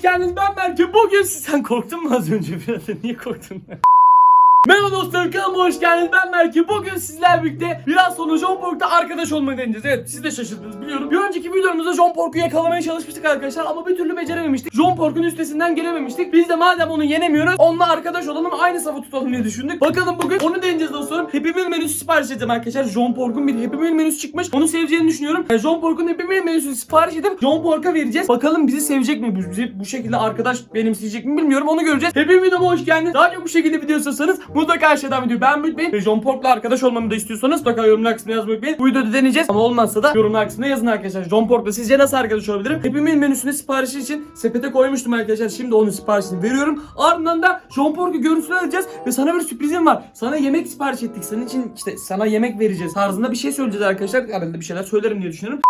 hoş geldiniz. Ben Berke. Bugün sen korktun mu az önce biraz? Niye korktun? Merhaba dostlarım kanalıma hoş geldiniz. Ben Berke. Bugün sizlerle birlikte biraz sonra John Pork'ta arkadaş olmayı deneyeceğiz. Evet siz de şaşırdınız biliyorum. Bir önceki videomuzda John Pork'u yakalamaya çalışmıştık arkadaşlar ama bir türlü becerememiştik. John Pork'un üstesinden gelememiştik. Biz de madem onu yenemiyoruz onunla arkadaş olalım aynı safı tutalım diye düşündük. Bakalım bugün onu deneyeceğiz dostlarım. Happy Meal menüsü sipariş edeceğim arkadaşlar. John Pork'un bir Happy Meal menüsü çıkmış. Onu seveceğini düşünüyorum. Yani John Pork'un Happy Meal menüsünü sipariş edip John Pork'a vereceğiz. Bakalım bizi sevecek mi? Bizi bu şekilde arkadaş benimseyecek mi bilmiyorum. Onu göreceğiz. Happy Meal'e hoş geldiniz. Daha çok bu şekilde video istiyorsanız mutlaka aşağıdan videoyu beğenmeyi unutmayın. Ve John Pork'la arkadaş olmamı da istiyorsanız mutlaka yorumlar kısmına yazmayı unutmayın. Bu videoda deneyeceğiz. Ama olmazsa da yorumlar kısmına yazın arkadaşlar. John Pork'la sizce nasıl arkadaş olabilirim? Happy Meal menüsünü siparişi için sepete koymuştum arkadaşlar. Şimdi onun siparişini veriyorum. Ardından da John Pork'u görüntülü alacağız. Ve sana bir sürprizim var. Sana yemek sipariş ettik. Senin için işte sana yemek vereceğiz. Tarzında bir şey söyleyeceğiz arkadaşlar. Herhalde bir şeyler söylerim diye düşünüyorum.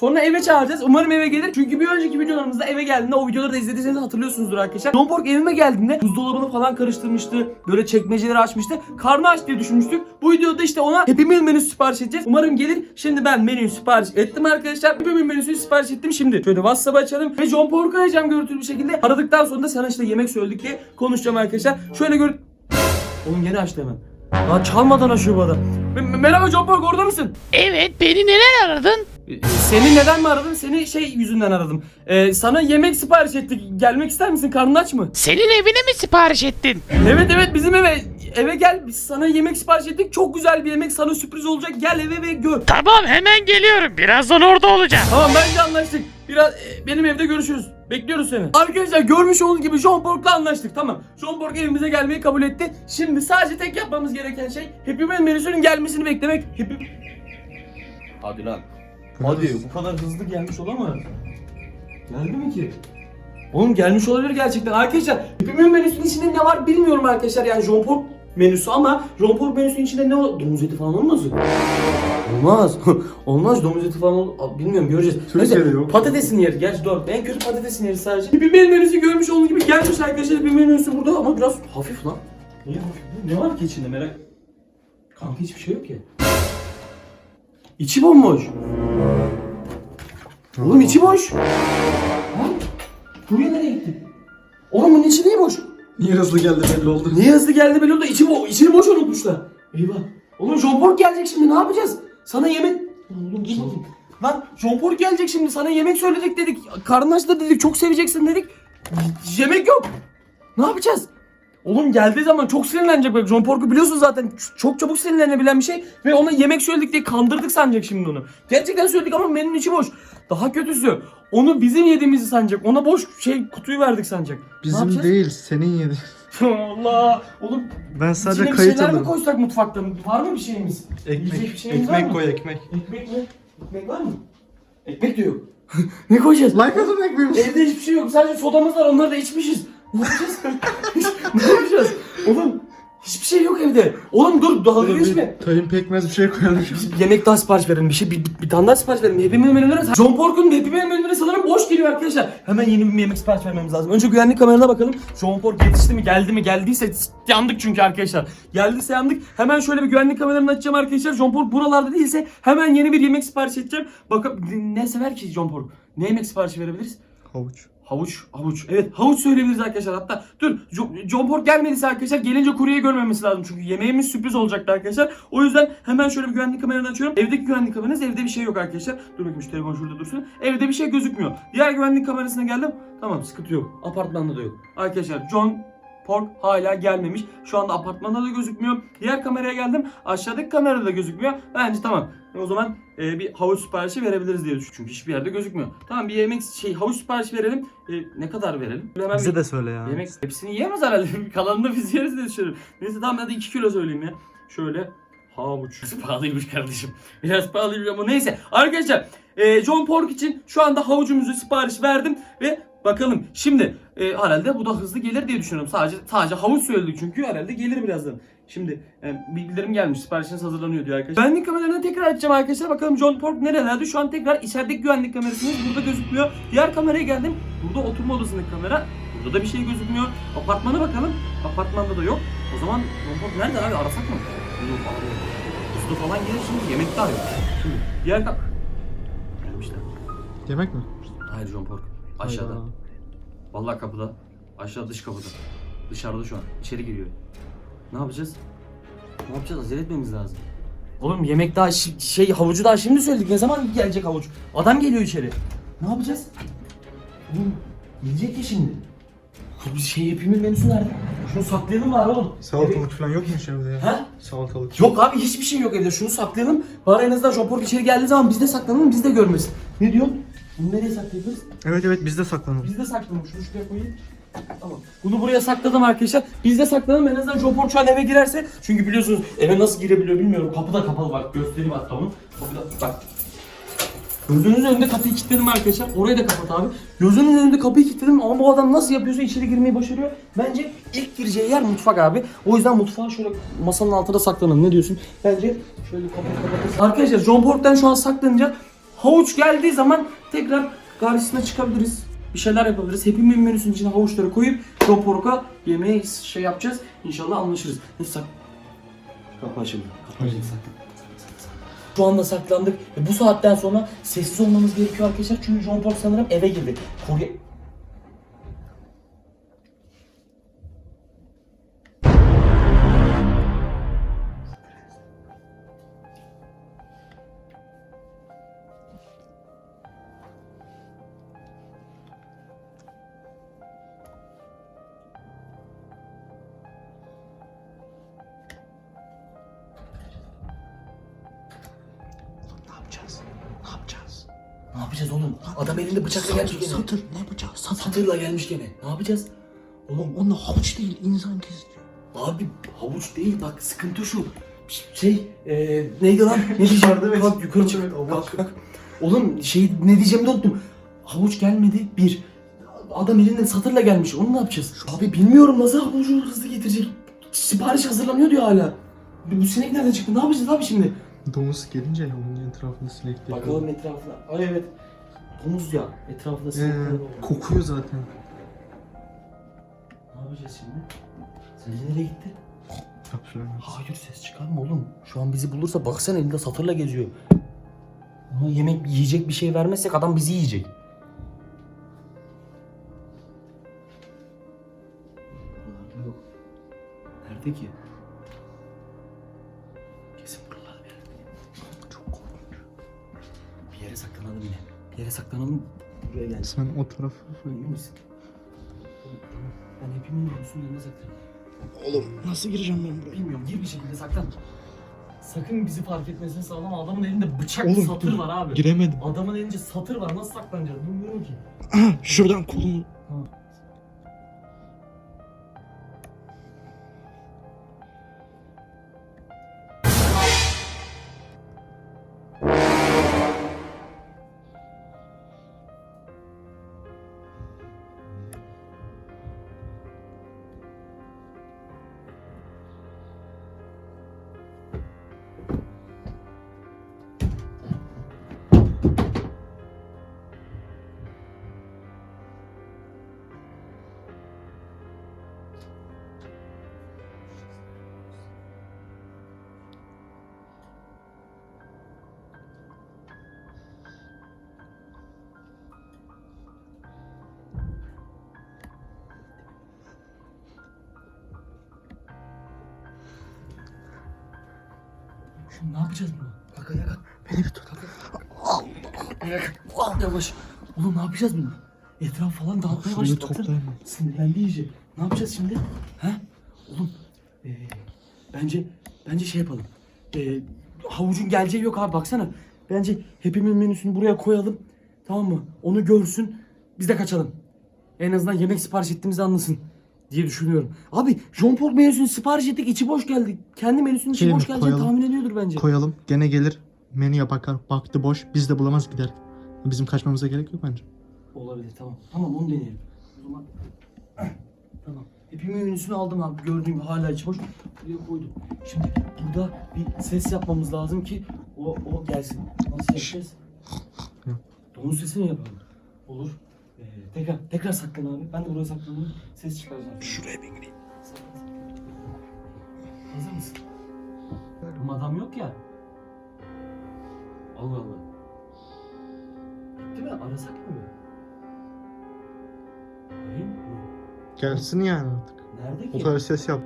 Sonra eve çağıracağız. Umarım eve gelir. Çünkü bir önceki videolarımızda eve geldiğinde o videoları da izlediyseniz hatırlıyorsunuzdur arkadaşlar. Pork evime geldiğinde buzdolabını falan karıştırmıştı. Böyle çekmeceleri açmıştı. Karnı aç diye düşünmüştük. Bu videoda işte ona Happy Meal menüsü sipariş edeceğiz. Umarım gelir. Şimdi ben menüyü sipariş ettim arkadaşlar. Happy Meal menüsünü sipariş ettim şimdi. Şöyle WhatsApp açalım ve John Pork'u arayacağım görüntülü bir şekilde. Aradıktan sonra da sana işte yemek söyledik diye konuşacağım arkadaşlar. Şöyle gör... Oğlum yine açtı hemen. Daha çalmadan açıyor bu adam. Merhaba John Pork orada mısın? Evet beni neden aradın? Ee, Seni neden mi aradım? Seni şey yüzünden aradım. Ee, sana yemek sipariş ettik. Gelmek ister misin? Karnın aç mı? Senin evine mi sipariş ettin? Evet evet bizim eve eve gel. Biz sana yemek sipariş ettik. Çok güzel bir yemek. Sana sürpriz olacak. Gel eve ve gör. Tamam hemen geliyorum. Birazdan orada olacağım. Tamam bence anlaştık. Biraz e, benim evde görüşürüz. Bekliyoruz seni. Arkadaşlar görmüş olduğunuz gibi John Pork'la anlaştık. Tamam. John Pork evimize gelmeyi kabul etti. Şimdi sadece tek yapmamız gereken şey Happy Meal menüsünün gelmesini beklemek. Happy... Hadi lan. Hadi bu kadar hızlı gelmiş olamaz. Geldi mi ki? Oğlum gelmiş olabilir gerçekten. Arkadaşlar Meal menüsünün içinde ne var bilmiyorum arkadaşlar. Yani John Pork menüsü ama John Pork menüsünün içinde ne var? Domuz eti falan olmaz mı? Olmaz. Olmaz domuz eti falan ol- Aa, bilmiyorum göreceğiz. Türkiye'de Neyse, yok. Patatesini yeriz. Gerçi doğru. En kötü patatesini yeriz sadece. Bir menü menüsü görmüş olduğunuz gibi gelmiş arkadaşlar. Bir menüsü burada ama biraz hafif lan. Niye hafif? Ne var ki içinde merak? Kanka hiçbir şey yok ki. İçi bomboş. Oğlum içi boş. Lan buraya nereye gitti? Oğlum bunun içi niye boş? Niye hızlı geldi belli oldu. Niye hızlı geldi belli oldu. İçi, bo içini boş unutmuşlar. Eyvah. Oğlum John Pork gelecek şimdi ne yapacağız? Sana yemek... Oğlum bakayım. Lan John Pork gelecek şimdi sana yemek söyledik dedik. Karnın aç da dedik çok seveceksin dedik. Yemek yok. Ne yapacağız? Oğlum geldiği zaman çok sinirlenecek bak. John Pork'u biliyorsun zaten çok çabuk sinirlenebilen bir şey. Ve ona yemek söyledik diye kandırdık sanacak şimdi onu. Gerçekten söyledik ama menünün içi boş. Daha kötüsü onu bizim yediğimizi sanacak. Ona boş şey kutuyu verdik sanacak. Bizim değil senin yedi. Allah. Oğlum Ben İçine sadece bir kayıt şeyler mi alırım. koysak mutfakta? Var mı bir şeyimiz? Yiyecek bir Ekmek. şeyimiz var mı? Ekmek koy ekmek. Ekmek mi? Ekmek var mı? Ekmek de yok. ne koyacağız? Like atın ekmeğimiz. Evde hiçbir şey yok. Sadece sodamız var. Onları da içmişiz. Ne yapacağız? ne yapacağız? Oğlum hiçbir şey yok evde. Oğlum dur dalga geçme. Tayin pekmez bir şey koyalım. Bir yemek daha sipariş verelim. Bir şey bir, bir, bir tane daha sipariş verelim. Happy Meal menüleri John Pork'un Happy Meal menüleri sanırım boş geliyor arkadaşlar. Hemen yeni bir yemek sipariş vermemiz lazım. Önce güvenlik kamerana bakalım. John Pork yetişti mi? Geldi mi? Geldiyse yandık çünkü arkadaşlar. Geldiyse yandık. Hemen şöyle bir güvenlik kameranı açacağım arkadaşlar. John Pork buralarda değilse hemen yeni bir yemek sipariş edeceğim. Bakalım ne sever ki John Pork? Ne yemek siparişi verebiliriz? Havuç. Havuç, havuç. Evet, havuç söyleyebiliriz arkadaşlar. Hatta dur, Jo- John Pork gelmediyse arkadaşlar gelince kuryeyi görmemesi lazım. Çünkü yemeğimiz sürpriz olacaktı arkadaşlar. O yüzden hemen şöyle bir güvenlik kameranı açıyorum. Evdeki güvenlik kameranız evde bir şey yok arkadaşlar. Dur bakayım şu telefon şurada dursun. Evde bir şey gözükmüyor. Diğer güvenlik kamerasına geldim. Tamam sıkıntı yok. Apartmanda da yok. Arkadaşlar John Pork hala gelmemiş. Şu anda apartmanda da gözükmüyor. Diğer kameraya geldim. Aşağıdaki kamerada da gözükmüyor. Bence tamam. O zaman e, bir havuç siparişi verebiliriz diye düşünüyorum. Çünkü hiçbir yerde gözükmüyor. Tamam bir yemek şey havuç siparişi verelim. E, ne kadar verelim? Hemen Bize bir- de söyle ya. Yemek hepsini yiyemez herhalde. Kalanını biz yeriz diye düşünüyorum. Neyse tamam hadi 2 kilo söyleyeyim ya. Şöyle havuç. Biraz pahalıymış kardeşim. Biraz pahalıymış ama neyse. Arkadaşlar e, John Pork için şu anda havucumuzu sipariş verdim ve bakalım. Şimdi e, herhalde bu da hızlı gelir diye düşünüyorum. Sadece sadece havuç söyledik çünkü herhalde gelir birazdan. Şimdi e, bilgilerim gelmiş. Siparişiniz hazırlanıyor diyor arkadaşlar. Güvenlik kameralarını tekrar açacağım arkadaşlar. Bakalım John Pork nerelerde? Şu an tekrar içerideki güvenlik kamerasınız. Burada gözükmüyor. Diğer kameraya geldim. Burada oturma odasındaki kamera. Burada da bir şey gözükmüyor. Apartmana bakalım. Apartmanda da yok. O zaman John Pork nerede abi? Arasak mı? Yok falan gelir şimdi. Yemek daha yok. Şimdi diğer kam... Gelmişler. Yemek mi? Hayır John Pork. Aşağıda. Hayda. Vallahi kapıda. Aşağı dış kapıda. Dışarıda şu an. İçeri giriyor. Ne yapacağız? Ne yapacağız? Acele etmemiz lazım. Oğlum yemek daha şi- şey havucu daha şimdi söyledik. Ne zaman gelecek havuç? Adam geliyor içeri. Ne yapacağız? Oğlum yiyecek ya şimdi. Bu bir şey yapayım menüsü nerede? Şunu saklayalım var oğlum. Salatalık falan yok mu içeride ya? Ha? Salatalık. Yok abi hiçbir şey yok evde. Şunu saklayalım. Bari en azından Jopor içeri geldiği zaman biz de saklanalım biz de görmesin. Ne diyorsun? Bunu nereye saklayabiliriz? Evet evet biz de saklanalım. Biz de saklanalım. Şunu şuraya koyayım. Tamam. Bunu buraya sakladım arkadaşlar. Biz de saklanalım. En azından Jopor şu an eve girerse. Çünkü biliyorsunuz eve nasıl girebiliyor bilmiyorum. Kapı da kapalı bak. Göstereyim hatta onu. Kapıda bak. Gözünüzün önünde kapıyı kilitledim arkadaşlar. Orayı da kapat abi. Gözünün önünde kapıyı kilitledim ama bu adam nasıl yapıyorsa içeri girmeyi başarıyor. Bence ilk gireceği yer mutfak abi. O yüzden mutfağı şöyle masanın altında saklanalım. Ne diyorsun? Bence şöyle kapıyı kapatırsın. Arkadaşlar John Port'tan şu an saklanınca havuç geldiği zaman tekrar karşısına çıkabiliriz. Bir şeyler yapabiliriz. Hepimiz menüsünün içine havuçları koyup John Port'a yemeği şey yapacağız. İnşallah anlaşırız. Neyse sak... Kapı açıldı. Kapı açıldı saklan. Şu anda saklandık. Ve bu saatten sonra sessiz olmamız gerekiyor arkadaşlar. Çünkü John Paul sanırım eve girdi. Koruya... Ne yapacağız oğlum? Adam elinde bıçakla gelmiş gene. Satır ne yapacağız? Satır. Satırla gelmiş gene. Ne yapacağız? Oğlum onunla havuç değil insan kesiyor. Abi havuç değil bak sıkıntı şu. Şey e, neydi lan? Ne diyeceğim? Et. Kalk yukarı çık. Yardım et, Kalk, kalk. Oğlum şey ne diyeceğimi de unuttum. Havuç gelmedi bir. Adam elinde satırla gelmiş. Onu ne yapacağız? Abi bilmiyorum nasıl havucu hızlı getirecek. Sipariş hazırlanıyor diyor hala. Bu sinek nereden çıktı? Ne yapacağız abi şimdi? Domuz gelince ya onun etrafında sinek de Bakalım etrafına. Ay evet. Domuz ya. Etrafında Ee, sinekler var. kokuyor zaten. Ne yapacağız şimdi? Sence nereye gitti? Yap şöyle. Hayır ses çıkarma oğlum. Şu an bizi bulursa baksana elinde satırla geziyor. Ona yemek yiyecek bir şey vermezsek adam bizi yiyecek. Yok. Nerede ki? Yere saklanalım yine. Yere saklanalım. Buraya gelsin. Sen o tarafa Emin misin? Tamam. Ben hepimiz olsun yerine saklanayım. Oğlum nasıl gireceğim ben buraya? Bilmiyorum gir bir şekilde saklan. Sakın bizi fark etmesini sağlama. Adamın elinde bıçak Oğlum, satır dur. var abi. Giremedim. Adamın elinde satır var. Nasıl saklanacağız bilmiyorum ki. Şuradan kolumu. Tamam. Ne yapacağız bunu? Kalk ayağa kalk. Beni bir tut. Ayağa kalk. Al yavaş. Oğlum ne yapacağız bunu? Etraf falan dağıtmaya başladı. Toplayayım. Sinirlendi iyice. Ne yapacağız şimdi? Ha? Oğlum ee, bence bence şey yapalım. Ee, havucun geleceği yok abi baksana. Bence hepimiz menüsünü buraya koyalım. Tamam mı? Onu görsün. Biz de kaçalım. En azından yemek sipariş ettiğimizi anlasın diye düşünüyorum. Abi John Paul menüsünü sipariş ettik içi boş geldi. Kendi menüsünün içi Şey mi, boş geleceğini koyalım? tahmin ediyordur bence. Koyalım. Gene gelir. Menüye bakar. Baktı boş. Biz de bulamaz gider. Bizim kaçmamıza gerek yok bence. Olabilir tamam. Tamam onu deneyelim. O zaman tamam. Hepimiz menüsünü aldım abi. Gördüğüm gibi hala içi boş. Buraya koydum. Şimdi burada bir ses yapmamız lazım ki o, o gelsin. Nasıl yapacağız? Yap. Domuz sesini yapalım. Olur. Ee, tekrar tekrar saklan abi. Ben de buraya saklanayım. Ses çıkaracağım. Şuraya bir gireyim. Hazır mısın? Ama adam yok ya. Allah Allah. Gitti mi? Arasak mı? Değil mi? Gelsin yani artık. Nerede O ki? kadar ses yap.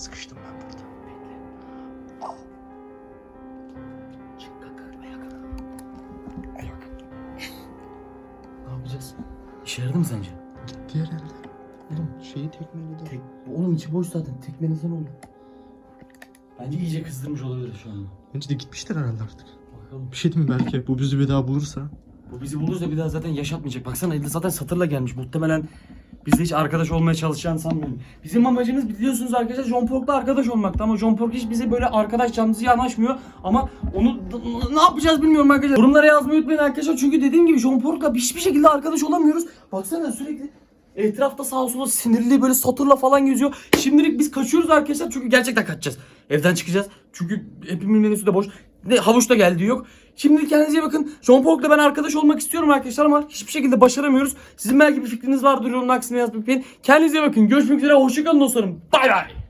Sıkıştım ben burada. Çık ayağa kalk. Ayağa kalk. Ne yapacağız? İşe yaradı mı sence? Gitti herhalde. Oğlum şeyi tekmeledi. Tek, oğlum içi boş zaten. Tekmenizden oldu. Bence iyice kızdırmış olabilir şu anda. Bence de gitmişler herhalde artık. Bakalım. Bir şey diyeyim mi belki bu bizi bir daha bulursa. Bu bizi bulursa bir daha zaten yaşatmayacak. Baksana elde zaten satırla gelmiş. Muhtemelen bizle hiç arkadaş olmaya çalışacağını sanmıyorum. Bizim amacımız biliyorsunuz arkadaşlar John Pork'la arkadaş olmakta ama John Pork hiç bize böyle arkadaş canlısı yanaşmıyor. Ama onu ne yapacağız bilmiyorum arkadaşlar. Yorumlara yazmayı unutmayın arkadaşlar. Çünkü dediğim gibi John Pork'la hiçbir şekilde arkadaş olamıyoruz. Baksana sürekli etrafta sağa sola sinirli böyle satırla falan geziyor. Şimdilik biz kaçıyoruz arkadaşlar çünkü gerçekten kaçacağız. Evden çıkacağız. Çünkü hepimizin menüsü de boş. Ne havuç da geldi yok. Şimdilik kendinize bakın. John Pork'la ben arkadaş olmak istiyorum arkadaşlar ama hiçbir şekilde başaramıyoruz. Sizin belki bir fikriniz vardır yorumlar kısmına yazmayı unutmayın. Kendinize bakın. Görüşmek üzere. Hoşçakalın dostlarım. Bay bay.